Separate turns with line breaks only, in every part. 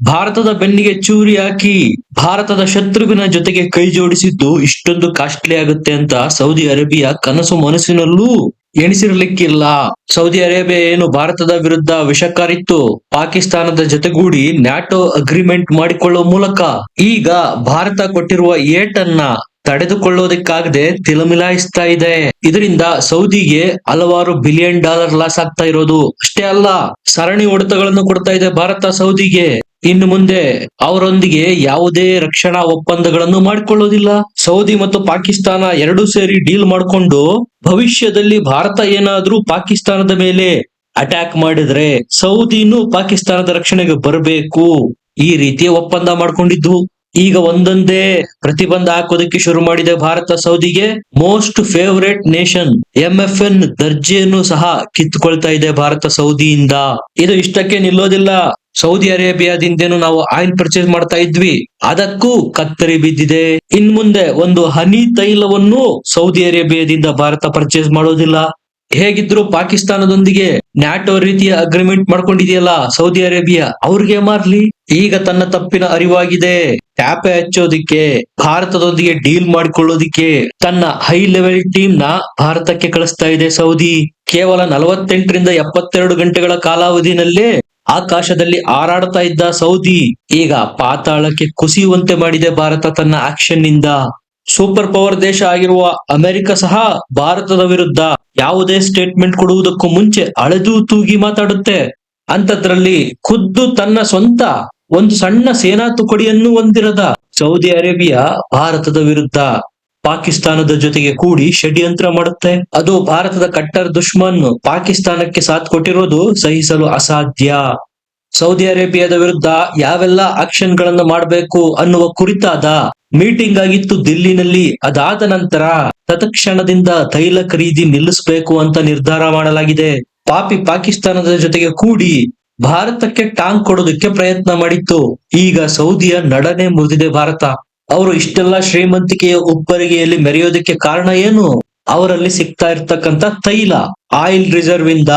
ಭಾರತದ ಬೆನ್ನಿಗೆ ಚೂರಿ ಹಾಕಿ ಭಾರತದ ಶತ್ರುವಿನ ಜೊತೆಗೆ ಕೈ ಜೋಡಿಸಿದ್ದು ಇಷ್ಟೊಂದು ಕಾಸ್ಟ್ಲಿ ಆಗುತ್ತೆ ಅಂತ ಸೌದಿ ಅರೇಬಿಯಾ ಕನಸು ಮನಸ್ಸಿನಲ್ಲೂ ಎಣಿಸಿರ್ಲಿಕ್ಕಿಲ್ಲ. ಸೌದಿ ಅರೇಬಿಯಾ ಏನು ಭಾರತದ ವಿರುದ್ಧ ವಿಷಕಾರಿತ್ತು. ಪಾಕಿಸ್ತಾನದ ಜೊತೆಗೂಡಿ ನ್ಯಾಟೋ ಅಗ್ರಿಮೆಂಟ್ ಮಾಡಿಕೊಳ್ಳುವ ಮೂಲಕ ಈಗ ಭಾರತ ಕೊಟ್ಟಿರುವ ಏಟನ್ನ ತಡೆದುಕೊಳ್ಳೋದಕ್ಕಾಗದೆ ತಿಲಮಿಲಾಯಿಸ್ತಾ ಇದೆ. ಇದರಿಂದ ಸೌದಿಗೆ ಹಲವಾರು ಬಿಲಿಯನ್ ಡಾಲರ್ ಲಾಸ್ ಆಗ್ತಾ ಇರೋದು. ಅಷ್ಟೇ ಅಲ್ಲ, ಸರಣಿ ಹೊಡೆತಗಳನ್ನು ಕೊಡ್ತಾ ಇದೆ ಭಾರತ ಸೌದಿಗೆ. ಇನ್ನು ಮುಂದೆ ಅವರೊಂದಿಗೆ ಯಾವುದೇ ರಕ್ಷಣಾ ಒಪ್ಪಂದಗಳನ್ನು ಮಾಡಿಕೊಳ್ಳೋದಿಲ್ಲ. ಸೌದಿ ಮತ್ತು ಪಾಕಿಸ್ತಾನ ಎರಡೂ ಸೇರಿ ಡೀಲ್ ಮಾಡಿಕೊಂಡು ಭವಿಷ್ಯದಲ್ಲಿ ಭಾರತ ಏನಾದ್ರೂ ಪಾಕಿಸ್ತಾನದ ಮೇಲೆ ಅಟ್ಯಾಕ್ ಮಾಡಿದ್ರೆ ಸೌದಿನೂ ಪಾಕಿಸ್ತಾನದ ರಕ್ಷಣೆಗೆ ಬರಬೇಕು. ಈ ರೀತಿಯ ಒಪ್ಪಂದ ಮಾಡ್ಕೊಂಡಿದ್ದು. ಈಗ ಒಂದೊಂದೇ ಪ್ರತಿಬಂಧ ಹಾಕೋದಕ್ಕೆ ಶುರು ಮಾಡಿದೆ Bharat ಸೌದಿಗೆ. Most favourite nation M F N ದರ್ಜೆಯನ್ನು ಸಹ ಕಿತ್ತುಕೊಳ್ತಾ ಇದೆ ಭಾರತ ಸೌದಿಯಿಂದ. ಇದು ಇಷ್ಟಕ್ಕೆ ನಿಲ್ಲೋದಿಲ್ಲ. ಸೌದಿ ಅರೇಬಿಯಾದಿಂದೇನು ನಾವು ಆಯಿಲ್ ಪರ್ಚೇಸ್ ಮಾಡ್ತಾ ಇದ್ವಿ. ಅದಕ್ಕೂ ಕತ್ತರಿ ಬಿದ್ದಿದೆ. ಇನ್ ಮುಂದೆ ಒಂದು ಹನಿ ತೈಲವನ್ನು ಸೌದಿ ಅರೇಬಿಯಾದಿಂದ ಭಾರತ ಪರ್ಚೇಸ್ ಮಾಡೋದಿಲ್ಲ. ಹೇಗಿದ್ರು ಪಾಕಿಸ್ತಾನದೊಂದಿಗೆ ನ್ಯಾಟೋ ರೀತಿಯ ಅಗ್ರಿಮೆಂಟ್ ಮಾಡ್ಕೊಂಡಿದೆಯಲ್ಲ ಸೌದಿ ಅರೇಬಿಯಾ? ಅವ್ರಿಗೆ ಮಾರ್ಲಿ. ಈಗ ತನ್ನ ತಪ್ಪಿನ ಅರಿವಾಗಿದೆ. ಟ್ಯಾಪೆ ಹಚ್ಚೋದಿಕ್ಕೆ, ಭಾರತದೊಂದಿಗೆ ಡೀಲ್ ಮಾಡಿಕೊಳ್ಳೋದಿಕ್ಕೆ ತನ್ನ ಹೈ ಲೆವೆಲ್ ಟೀಮ್ನ ಭಾರತಕ್ಕೆ ಕಳಿಸ್ತಾ ಇದೆ ಸೌದಿ. ಕೇವಲ ನಲವತ್ತೆಂಟರಿಂದ ಎಪ್ಪತ್ತೆರಡು ಗಂಟೆಗಳ ಕಾಲಾವಧಿನಲ್ಲೇ ಆಕಾಶದಲ್ಲಿ ಹಾರಾಡ್ತಾ ಇದ್ದ ಸೌದಿ ಈಗ ಪಾತಾಳಕ್ಕೆ ಕುಸಿಯುವಂತೆ ಮಾಡಿದೆ ಭಾರತ ತನ್ನ ಆಕ್ಷನ್ನಿಂದ. ಸೂಪರ್ ಪವರ್ ದೇಶ ಆಗಿರುವ ಅಮೆರಿಕ ಸಹ ಭಾರತದ ವಿರುದ್ಧ ಯಾವುದೇ ಸ್ಟೇಟ್ಮೆಂಟ್ ಕೊಡುವುದಕ್ಕೂ ಮುಂಚೆ ಅಳೆದು ತೂಗಿ ಮಾತಾಡುತ್ತೆ. ಅಂತದ್ರಲ್ಲಿ ಖುದ್ದು ತನ್ನ ಸ್ವಂತ ಒಂದು ಸಣ್ಣ ಸೇನಾ ತುಕಡಿಯನ್ನು ಹೊಂದಿರದ ಸೌದಿ ಅರೇಬಿಯಾ ಭಾರತದ ವಿರುದ್ಧ. ಪಾಕಿಸ್ತಾನದ ಜೊತೆಗೆ ಕೂಡಿ ಷಡ್ಯಂತ್ರ ಮಾಡುತ್ತೆ. ಅದು ಭಾರತದ ಕಟ್ಟರ್ ದುಶ್ಮನ್ ಪಾಕಿಸ್ತಾನಕ್ಕೆ ಸಾಥ್ ಕೊಟ್ಟಿರೋದು ಸಹಿಸಲು ಅಸಾಧ್ಯ. ಸೌದಿ ಅರೇಬಿಯಾದ ವಿರುದ್ಧ ಯಾವೆಲ್ಲ ಆಕ್ಷನ್ ಗಳನ್ನ ಮಾಡಬೇಕು ಅನ್ನುವ ಕುರಿತಾದ ಮೀಟಿಂಗ್ ಆಗಿತ್ತು ದಿಲ್ಲಿನಲ್ಲಿ. ಅದಾದ ನಂತರ ತತ್ಕ್ಷಣದಿಂದ ತೈಲ ಖರೀದಿ ನಿಲ್ಲಿಸಬೇಕು ಅಂತ ನಿರ್ಧಾರ ಮಾಡಲಾಗಿದೆ. ಪಾಪಿ ಪಾಕಿಸ್ತಾನದ ಜೊತೆಗೆ ಕೂಡಿ ಭಾರತಕ್ಕೆ ಟಾಂಗ್ ಕೊಡೋದಕ್ಕೆ ಪ್ರಯತ್ನ ಮಾಡಿತ್ತು. ಈಗ ಸೌದಿಯ ನಡನೆ ಮುರಿದಿದೆ ಭಾರತ. ಅವರು ಇಷ್ಟೆಲ್ಲ ಶ್ರೀಮಂತಿಕೆಯ ಉಪ್ಪರಿಗೆಯಲ್ಲಿ ಮೆರೆಯೋದಕ್ಕೆ ಕಾರಣ ಏನು? ಅವರಲ್ಲಿ ಸಿಗ್ತಾ ಇರ್ತಕ್ಕಂತ ತೈಲ ಆಯಿಲ್ ರಿಸರ್ವ್ ಇಂದ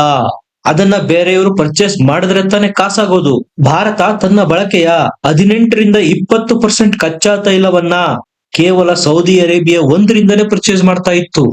ಅದನ್ನ ಬೇರೆಯವರು ಪರ್ಚೇಸ್ ಮಾಡಿದ್ರೆ ತಾನೆ ಕಾಸಾಗೋದು. ಭಾರತ ತನ್ನ ಬಳಕೆಯ ಹದಿನೆಂಟರಿಂದ ಇಪ್ಪತ್ತು ಪರ್ಸೆಂಟ್ ಕಚ್ಚಾ ತೈಲವನ್ನ ಕೇವಲ ಸೌದಿ ಅರೇಬಿಯಾ ಒಂದರಿಂದನೇ ಪರ್ಚೇಸ್ ಮಾಡ್ತಾ ಇತ್ತು.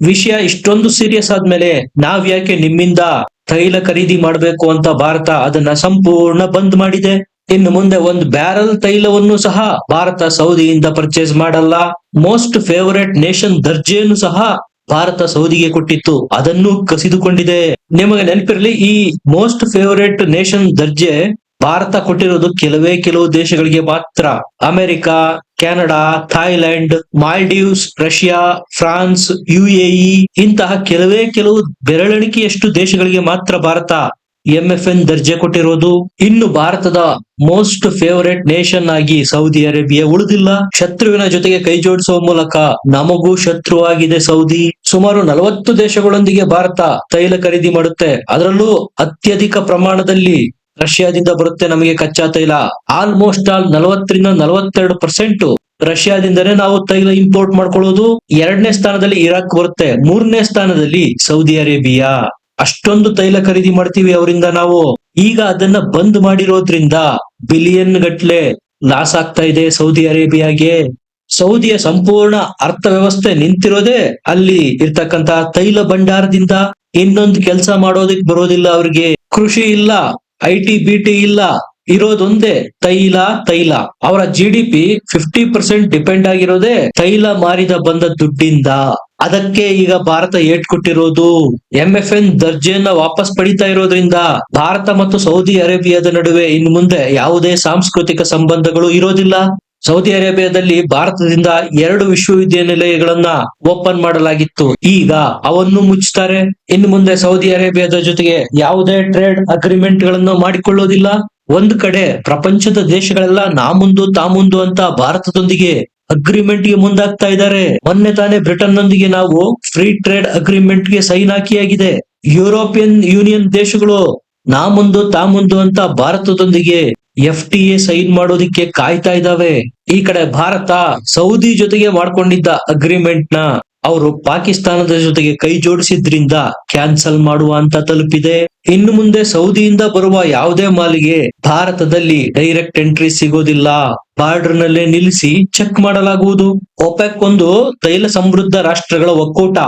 ವಿಷಯ ಇಷ್ಟೊಂದು ಸೀರಿಯಸ್ ಆದ್ಮೇಲೆ ನಾವ್ಯಾಕೆ ನಿಮ್ಮಿಂದ ತೈಲ ಖರೀದಿ ಮಾಡಬೇಕು ಅಂತ ಭಾರತ ಅದನ್ನ ಸಂಪೂರ್ಣ ಬಂದ್ ಮಾಡಿದೆ. ಇನ್ನು ಮುಂದೆ ಒಂದು ಬ್ಯಾರಲ್ ತೈಲವನ್ನು ಸಹ ಭಾರತ ಸೌದಿಯಿಂದ ಪರ್ಚೇಸ್ ಮಾಡಲ್ಲ. ಮೋಸ್ಟ್ ಫೇವರೇಟ್ ನೇಷನ್ ದರ್ಜೆಯನ್ನು ಸಹ ಭಾರತ ಸೌದಿಗೆ ಕೊಟ್ಟಿತ್ತು. ಅದನ್ನು ಕಸಿದುಕೊಂಡಿದೆ. ನಿಮಗೆ ನೆನಪಿರಲಿ, ಈ ಮೋಸ್ಟ್ ಫೇವರೇಟ್ ನೇಷನ್ ದರ್ಜೆ ಭಾರತ ಕೊಟ್ಟಿರೋದು ಕೆಲವೇ ಕೆಲವು ದೇಶಗಳಿಗೆ ಮಾತ್ರ. America, Canada, Thailand, Maldives, Russia, France, UAE, ಇಂತಹ ಕೆಲವೇ ಕೆಲವು ಬೆರಳೆಣಿಕೆಯಷ್ಟು ದೇಶಗಳಿಗೆ ಮಾತ್ರ ಭಾರತ ಎಂಎಫ್ಎನ್ ದರ್ಜೆ ಕೊಟ್ಟಿರೋದು ಇನ್ನು ಭಾರತದ ಮೋಸ್ಟ್ ಫೇವರೇಟ್ ನೇಷನ್ ಆಗಿ ಸೌದಿ ಅರೇಬಿಯಾ ಉಳಿದಿಲ್ಲ. ಶತ್ರುವಿನ ಜೊತೆಗೆ ಕೈ ಜೋಡಿಸುವ ಮೂಲಕ ನಮಗೂ ಶತ್ರುವಾಗಿದೆ ಸೌದಿ ಸುಮಾರು ನಲವತ್ತು ದೇಶಗಳೊಂದಿಗೆ ಭಾರತ ತೈಲ ಖರೀದಿ ಮಾಡುತ್ತೆ. ಅದರಲ್ಲೂ ಅತ್ಯಧಿಕ ಪ್ರಮಾಣದಲ್ಲಿ ರಷ್ಯಾದಿಂದ ಬರುತ್ತೆ ನಮಗೆ ಕಚ್ಚಾ ತೈಲ. ಆಲ್ಮೋಸ್ಟ್ ಆಲ್ ನಲವತ್ತರಿಂದ ನಲವತ್ತೆರಡು ಪರ್ಸೆಂಟ್ ರಷ್ಯಾದಿಂದನೇ ನಾವು ತೈಲ ಇಂಪೋರ್ಟ್ ಮಾಡ್ಕೊಳ್ಳೋದು. ಎರಡನೇ ಸ್ಥಾನದಲ್ಲಿ ಇರಾಕ್ ಬರುತ್ತೆ. ಮೂರನೇ ಸ್ಥಾನದಲ್ಲಿ ಸೌದಿ ಅರೇಬಿಯಾ ಅಷ್ಟೊಂದು ತೈಲ ಖರೀದಿ ಮಾಡ್ತೀವಿ ಅವರಿಂದ ನಾವು. ಈಗ ಅದನ್ನ ಬಂದ್ ಮಾಡಿರೋದ್ರಿಂದ ಬಿಲಿಯನ್ ಗಟ್ಲೆ ಲಾಸ್ ಆಗ್ತಾ ಇದೆ ಸೌದಿ ಅರೇಬಿಯಾಗೆ. ಸೌದಿಯ ಸಂಪೂರ್ಣ ಅರ್ಥವ್ಯವಸ್ಥೆ ನಿಂತಿರೋದೇ ಅಲ್ಲಿ ಇರ್ತಕ್ಕಂತ ತೈಲ ಭಂಡಾರದಿಂದ ಇನ್ನೊಂದು ಕೆಲಸ ಮಾಡೋದಕ್ಕೆ ಬರೋದಿಲ್ಲ ಅವ್ರಿಗೆ. ಕೃಷಿ ಇಲ್ಲ, ಐ ಟಿ ಬಿ ಟಿ ಇಲ್ಲ ಇರೋದೊಂದೇ ತೈಲ ತೈಲ. ಅವರ G D P fifty percent depend ಆಗಿರೋದೇ ತೈಲ ಮಾರಿದ ಬಂದ ದುಡ್ಡಿಂದ. ಅದಕ್ಕೆ ಈಗ ಭಾರತ ಏಟ್ ಕೊಟ್ಟಿರೋದು ಎಂ ಎಫ್ ಎನ್ ದರ್ಜೆಯನ್ನ ವಾಪಸ್ ಪಡಿತಾ ಇರೋದ್ರಿಂದ ಭಾರತ ಮತ್ತು ಸೌದಿ ಅರೇಬಿಯಾದ ನಡುವೆ ಇನ್ನು ಮುಂದೆ ಯಾವುದೇ ಸಾಂಸ್ಕೃತಿಕ ಸಂಬಂಧಗಳು ಇರೋದಿಲ್ಲ. ಸೌದಿ ಅರೇಬಿಯಾದಲ್ಲಿ ಭಾರತದಿಂದ ಎರಡು ವಿಶ್ವವಿದ್ಯಾನಿಲಯಗಳನ್ನ ಓಪನ್ ಮಾಡಲಾಗಿತ್ತು. ಈಗ ಅವನ್ನು ಮುಚ್ಚುತ್ತಾರೆ. ಇನ್ನು ಮುಂದೆ ಸೌದಿ ಅರೇಬಿಯಾದ ಜೊತೆಗೆ ಯಾವುದೇ ಟ್ರೇಡ್ ಅಗ್ರಿಮೆಂಟ್ಗಳನ್ನು ಮಾಡಿಕೊಳ್ಳೋದಿಲ್ಲ. ಒಂದ್ ಕಡೆ ಪ್ರಪಂಚದ ದೇಶಗಳೆಲ್ಲ ನಾ ಮುಂದು ತಾ ಮುಂದು ಅಂತ ಭಾರತದೊಂದಿಗೆ ಅಗ್ರಿಮೆಂಟ್ಗೆ ಮುಂದಾಗ್ತಾ ಇದ್ದಾರೆ. ಮೊನ್ನೆ ತಾನೇ ಬ್ರಿಟನ್ ನೊಂದಿಗೆ ನಾವು ಫ್ರೀ ಟ್ರೇಡ್ ಅಗ್ರಿಮೆಂಟ್ಗೆ ಸೈನ್ ಹಾಕಿಯಾಗಿದೆ. ಯುರೋಪಿಯನ್ ಯೂನಿಯನ್ ದೇಶಗಳು ನಾ ಮುಂದು ತಾ ಮುಂದು ಅಂತ ಭಾರತದೊಂದಿಗೆ ಎಫ್ ಟಿ ಎ ಸೈನ್ ಮಾಡೋದಿಕ್ಕೆ ಕಾಯ್ತಾ ಇದ್ದಾವೆ. ಈ ಕಡೆ ಭಾರತ ಸೌದಿ ಜೊತೆಗೆ ಮಾಡ್ಕೊಂಡಿದ್ದ ಅಗ್ರಿಮೆಂಟ್ನ ಅವರು ಪಾಕಿಸ್ತಾನದ ಜೊತೆಗೆ ಕೈ ಜೋಡಿಸಿದ್ರಿಂದ ಕ್ಯಾನ್ಸಲ್ ಮಾಡುವ ಅಂತ ತಲುಪಿದೆ. ಇನ್ನು ಮುಂದೆ ಸೌದಿಯಿಂದ ಬರುವ ಯಾವುದೇ ಮಾಲಿಗೆ ಭಾರತದಲ್ಲಿ ಡೈರೆಕ್ಟ್ ಎಂಟ್ರಿ ಸಿಗೋದಿಲ್ಲ. ಬಾರ್ಡರ್ ನಲ್ಲೇ ನಿಲ್ಲಿಸಿ ಚೆಕ್ ಮಾಡಲಾಗುವುದು. ಒಪೆಕ್ ಒಂದು ತೈಲ ಸಮೃದ್ಧ ರಾಷ್ಟ್ರಗಳ ಒಕ್ಕೂಟ.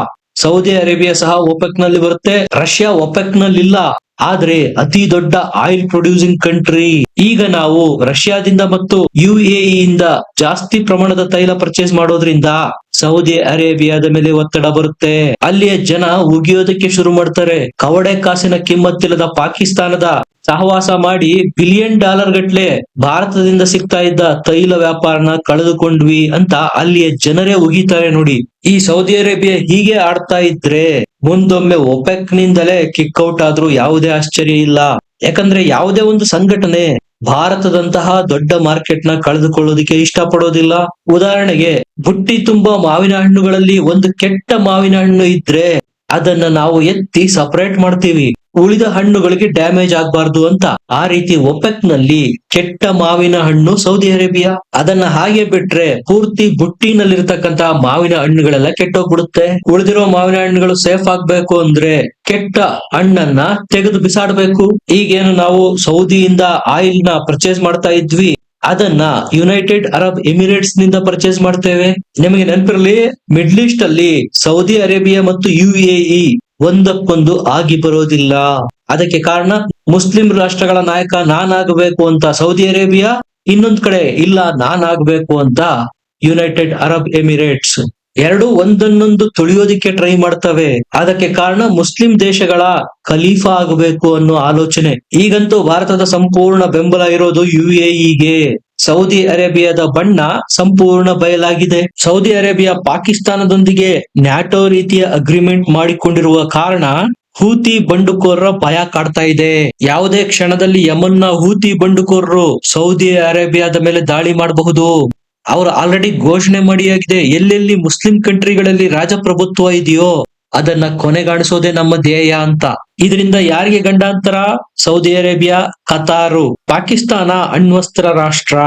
ಸೌದಿ ಅರೇಬಿಯಾ ಸಹ ಒಪೆಕ್ನಲ್ಲಿ ಬರುತ್ತೆ. ರಷ್ಯಾ ಒಪೆಕ್ ನಲ್ಲಿಲ್ಲ ಆದ್ರೆ ಅತಿ ದೊಡ್ಡ ಆಯಿಲ್ ಪ್ರೊಡ್ಯೂಸಿಂಗ್ ಕಂಟ್ರಿ. ಈಗ ನಾವು ರಷ್ಯಾದಿಂದ ಮತ್ತು ಯುಎಇ ಇಂದ ಜಾಸ್ತಿ ಪ್ರಮಾಣದ ತೈಲ ಪರ್ಚೇಸ್ ಮಾಡೋದ್ರಿಂದ ಸೌದಿ ಅರೇಬಿಯಾದ ಮೇಲೆ ಒತ್ತಡ ಬರುತ್ತೆ. ಅಲ್ಲಿಯ ಜನ ಉಗಿಯೋದಕ್ಕೆ ಶುರು ಮಾಡ್ತಾರೆ. ಕವಡೆ ಕಾಸಿನ ಕಿಮ್ಮತ್ತಿಲ್ಲದ ಪಾಕಿಸ್ತಾನದ ಸಹವಾಸ ಮಾಡಿ ಬಿಲಿಯನ್ ಡಾಲರ್ ಗಟ್ಲೆ ಭಾರತದಿಂದ ಸಿಗ್ತಾ ಇದ್ದ ತೈಲ ವ್ಯಾಪಾರನ ಕಳೆದುಕೊಂಡ್ವಿ ಅಂತ ಅಲ್ಲಿಯ ಜನರೇ ಉಗಿತಾರೆ ನೋಡಿ. ಈ ಸೌದಿ ಅರೇಬಿಯಾ ಹೀಗೆ ಆಡ್ತಾ ಇದ್ರೆ ಮುಂದೊಮ್ಮೆ ಒಪೆಕ್ ನಿಂದಲೇ ಕಿಕ್ ಔಟ್ ಆದ್ರೂ ಯಾವುದೇ ಆಶ್ಚರ್ಯ ಇಲ್ಲ. ಯಾಕಂದ್ರೆ ಯಾವುದೇ ಒಂದು ಸಂಘಟನೆ ಭಾರತದಂತಹ ದೊಡ್ಡ ಮಾರ್ಕೆಟ್ನ ಕಳೆದುಕೊಳ್ಳೋದಕ್ಕೆ ಇಷ್ಟಪಡೋದಿಲ್ಲ. ಉದಾಹರಣೆಗೆ ಬುಟ್ಟಿ ತುಂಬಾ ಮಾವಿನ ಹಣ್ಣುಗಳಲ್ಲಿ ಒಂದು ಕೆಟ್ಟ ಮಾವಿನ ಹಣ್ಣು ಇದ್ರೆ ಅದನ್ನ ನಾವು ಎತ್ತಿ ಸಪರೇಟ್ ಮಾಡ್ತೀವಿ. ಉಳಿದ ಹಣ್ಣುಗಳಿಗೆ ಡ್ಯಾಮೇಜ್ ಆಗ್ಬಾರ್ದು ಅಂತ ಆ ರೀತಿ ಒಪೆಕ್ ಕೆಟ್ಟ ಮಾವಿನ ಹಣ್ಣು ಸೌದಿ ಅರೇಬಿಯಾ. ಅದನ್ನ ಹಾಗೆ ಬಿಟ್ರೆ ಪೂರ್ತಿ ಬುಟ್ಟಿನಲ್ಲಿರ್ತಕ್ಕಂತಹ ಮಾವಿನ ಹಣ್ಣುಗಳೆಲ್ಲ ಕೆಟ್ಟೋಗ್ಬಿಡುತ್ತೆ. ಉಳಿದಿರೋ ಮಾವಿನ ಹಣ್ಣುಗಳು ಸೇಫ್ ಆಗ್ಬೇಕು ಅಂದ್ರೆ ಕೆಟ್ಟ ಹಣ್ಣನ್ನ ತೆಗೆದು ಬಿಸಾಡ್ಬೇಕು. ಈಗೇನು ನಾವು ಸೌದಿಯಿಂದ ಆಯಿಲ್ನ ಪರ್ಚೇಸ್ ಮಾಡ್ತಾ ಇದ್ವಿ. ಅದನ್ನ ಯುನೈಟೆಡ್ ಅರಬ್ ಎಮಿರೇಟ್ಸ್ನಿಂದ ಪರ್ಚೇಸ್ ಮಾಡ್ತೇವೆ. ನಿಮಗೆ ನೆನಪಿರಲಿ ಮಿಡ್ಲ್ ಈಸ್ಟ್ ಅಲ್ಲಿ ಸೌದಿ ಅರೇಬಿಯಾ ಮತ್ತು ಯುಎಇ ಒಂದಕ್ಕೊಂದು ಆಗಿ ಬರೋದಿಲ್ಲ. ಅದಕ್ಕೆ ಕಾರಣ ಮುಸ್ಲಿಂ ರಾಷ್ಟ್ರಗಳ ನಾಯಕ ನಾನಾಗಬೇಕು ಅಂತ ಸೌದಿ ಅರೇಬಿಯಾ, ಇನ್ನೊಂದ್ ಕಡೆ ಇಲ್ಲ ನಾನಾಗಬೇಕು ಅಂತ ಯುನೈಟೆಡ್ ಅರಬ್ ಎಮಿರೇಟ್ಸ್. ಎರಡು ಒಂದನ್ನೊಂದು ತುಳಿಯೋದಿಕ್ಕೆ ಟ್ರೈ ಮಾಡ್ತವೆ. ಅದಕ್ಕೆ ಕಾರಣ ಮುಸ್ಲಿಂ ದೇಶಗಳ ಖಲೀಫಾ ಆಗಬೇಕು ಅನ್ನೋ ಆಲೋಚನೆ. ಈಗಂತೂ ಭಾರತದ ಸಂಪೂರ್ಣ ಬೆಂಬಲ ಇರೋದು ಯುಎಇಗೆ ಸೌದಿ ಅರೇಬಿಯಾದ ಬಣ್ಣ ಸಂಪೂರ್ಣ ಬಯಲಾಗಿದೆ. ಸೌದಿ ಅರೇಬಿಯಾ ಪಾಕಿಸ್ತಾನದೊಂದಿಗೆ ನ್ಯಾಟೋ ರೀತಿಯ ಅಗ್ರಿಮೆಂಟ್ ಮಾಡಿಕೊಂಡಿರುವ ಕಾರಣ ಹೂತಿ ಬಂಡುಕೋರರ ಭಯ ಕಾಡ್ತಾ ಇದೆ. ಯಾವುದೇ ಕ್ಷಣದಲ್ಲಿ ಯಮನ್ನ ಹೂತಿ ಬಂಡುಕೋರರು ಸೌದಿ ಅರೇಬಿಯಾದ ಮೇಲೆ ದಾಳಿ ಮಾಡಬಹುದು. ಅವರು ಆಲ್ರೆಡಿ ಘೋಷಣೆ ಮಾಡಿಯಾಗಿದೆ. ಎಲ್ಲೆಲ್ಲಿ ಮುಸ್ಲಿಂ ಕಂಟ್ರಿಗಳಲ್ಲಿ ರಾಜಪ್ರಭುತ್ವ ಇದೆಯೋ ಅದನ್ನ ಕೊನೆಗಾಣಿಸೋದೇ ನಮ್ಮ ಧ್ಯೇಯ ಅಂತ. ಇದರಿಂದ ಯಾರಿಗೆ ಗಂಡಾಂತರ? ಸೌದಿ ಅರೇಬಿಯಾ, ಕತಾರು, ಪಾಕಿಸ್ತಾನ ಅಣ್ವಸ್ತ್ರ ರಾಷ್ಟ್ರ.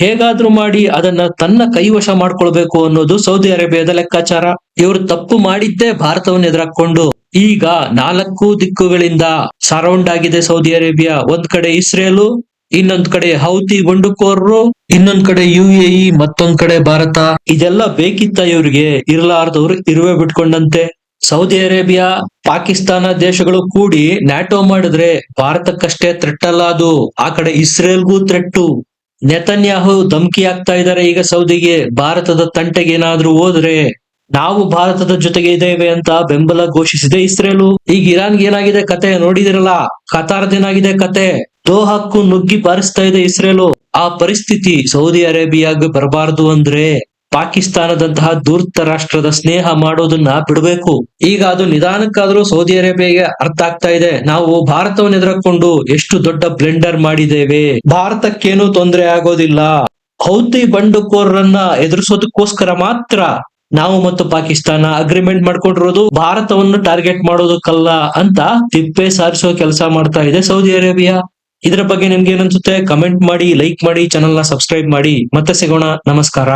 ಹೇಗಾದ್ರೂ ಮಾಡಿ ಅದನ್ನ ತನ್ನ ಕೈವಶ ಮಾಡ್ಕೊಳ್ಬೇಕು ಅನ್ನೋದು ಸೌದಿ ಅರೇಬಿಯಾದ ಲೆಕ್ಕಾಚಾರ. ಇವರು ತಪ್ಪು ಮಾಡಿದ್ದೇ ಭಾರತವನ್ನು ಎದುರಾಕೊಂಡು ಈಗ ನಾಲ್ಕು ದಿಕ್ಕುಗಳಿಂದ ಸರೌಂಡ್ ಆಗಿದೆ ಸೌದಿ ಅರೇಬಿಯಾ. ಒಂದ್ ಕಡೆ ಇಸ್ರೇಲು, ಇನ್ನೊಂದ್ ಕಡೆ ಹೌತಿ ಬಂಡುಕೋರರು ಇನ್ನೊಂದ್ ಕಡೆ ಯುಎಇ, ಮತ್ತೊಂದ್ ಕಡೆ ಭಾರತ. ಇದೆಲ್ಲ ಬೇಕಿತ್ತ ಇವ್ರಿಗೆ? ಇರಲಾರ್ದವ್ರು ಇರುವೆ ಬಿಟ್ಕೊಂಡಂತೆ. ಸೌದಿ ಅರೇಬಿಯಾ, ಪಾಕಿಸ್ತಾನ ದೇಶಗಳು ಕೂಡಿ ನ್ಯಾಟೋ ಮಾಡಿದ್ರೆ ಭಾರತಕ್ಕಷ್ಟೇ ಥ್ರೆಟ್ ಅಲ್ಲ ಅದು. ಆ ಕಡೆ ಇಸ್ರೇಲ್ಗೂ ಥ್ರೆಟ್ಟು. ನೆತನ್ಯಾಹು ಧಮಕಿ ಆಗ್ತಾ ಇದ್ದಾರೆ ಈಗ ಸೌದಿಗೆ. ಭಾರತದ ತಂಟೆಗೆ ಏನಾದ್ರೂ ಹೋದ್ರೆ ನಾವು ಭಾರತದ ಜೊತೆಗೆ ಇದ್ದೇವೆ ಅಂತ ಬೆಂಬಲ ಘೋಷಿಸಿದೆ ಇಸ್ರೇಲು. ಈಗ ಇರಾನ್ಗೆ ಏನಾಗಿದೆ ಕತೆ ನೋಡಿದಿರಲ್ಲ? ಕತಾರ್ದೇನಾಗಿದೆ ಕತೆ? ದೋಹಕ್ಕೂ ನುಗ್ಗಿ ಬಾರಿಸ್ತಾ ಇದೆ ಇಸ್ರೇಲು. ಆ ಪರಿಸ್ಥಿತಿ ಸೌದಿ ಅರೇಬಿಯಾಗ ಬರಬಾರದು ಅಂದ್ರೆ ಪಾಕಿಸ್ತಾನದಂತಹ ದೂರ್ತ ರಾಷ್ಟ್ರದ ಸ್ನೇಹ ಮಾಡೋದನ್ನ ಬಿಡಬೇಕು. ಈಗ ಅದು ನಿಧಾನಕ್ಕಾದ್ರೂ ಸೌದಿ ಅರೇಬಿಯಾಗೆ ಅರ್ಥ ಆಗ್ತಾ ಇದೆ. ನಾವು ಭಾರತವನ್ನು ಎದುರಕೊಂಡು ಎಷ್ಟು ದೊಡ್ಡ ಬ್ಲೆಂಡರ್ ಮಾಡಿದ್ದೇವೆ. ಭಾರತಕ್ಕೇನು ತೊಂದರೆ ಆಗೋದಿಲ್ಲ. ಹೌತಿ ಬಂಡುಕೋರರನ್ನ ಎದುರಿಸೋದಕ್ಕೋಸ್ಕರ ಮಾತ್ರ ನಾವು ಮತ್ತು ಪಾಕಿಸ್ತಾನ ಅಗ್ರಿಮೆಂಟ್ ಮಾಡ್ಕೊಂಡಿರೋದು, ಭಾರತವನ್ನು ಟಾರ್ಗೆಟ್ ಮಾಡೋದಕ್ಕಲ್ಲ ಅಂತ ತಿಪ್ಪೆ ಸಾರಿಸೋ ಕೆಲಸ ಮಾಡ್ತಾ ಇದೆ ಸೌದಿ ಅರೇಬಿಯಾ. ಇದರ ಬಗ್ಗೆ ನಿಮ್ಗೆ ಏನನ್ಸುತ್ತೆ ಕಮೆಂಟ್ ಮಾಡಿ ಲೈಕ್ ಮಾಡಿ ಚಾನಲ್ನ ಸಬ್ಸ್ಕ್ರೈಬ್ ಮಾಡಿ. ಮತ್ತೆ ಸಿಗೋಣ. ನಮಸ್ಕಾರ.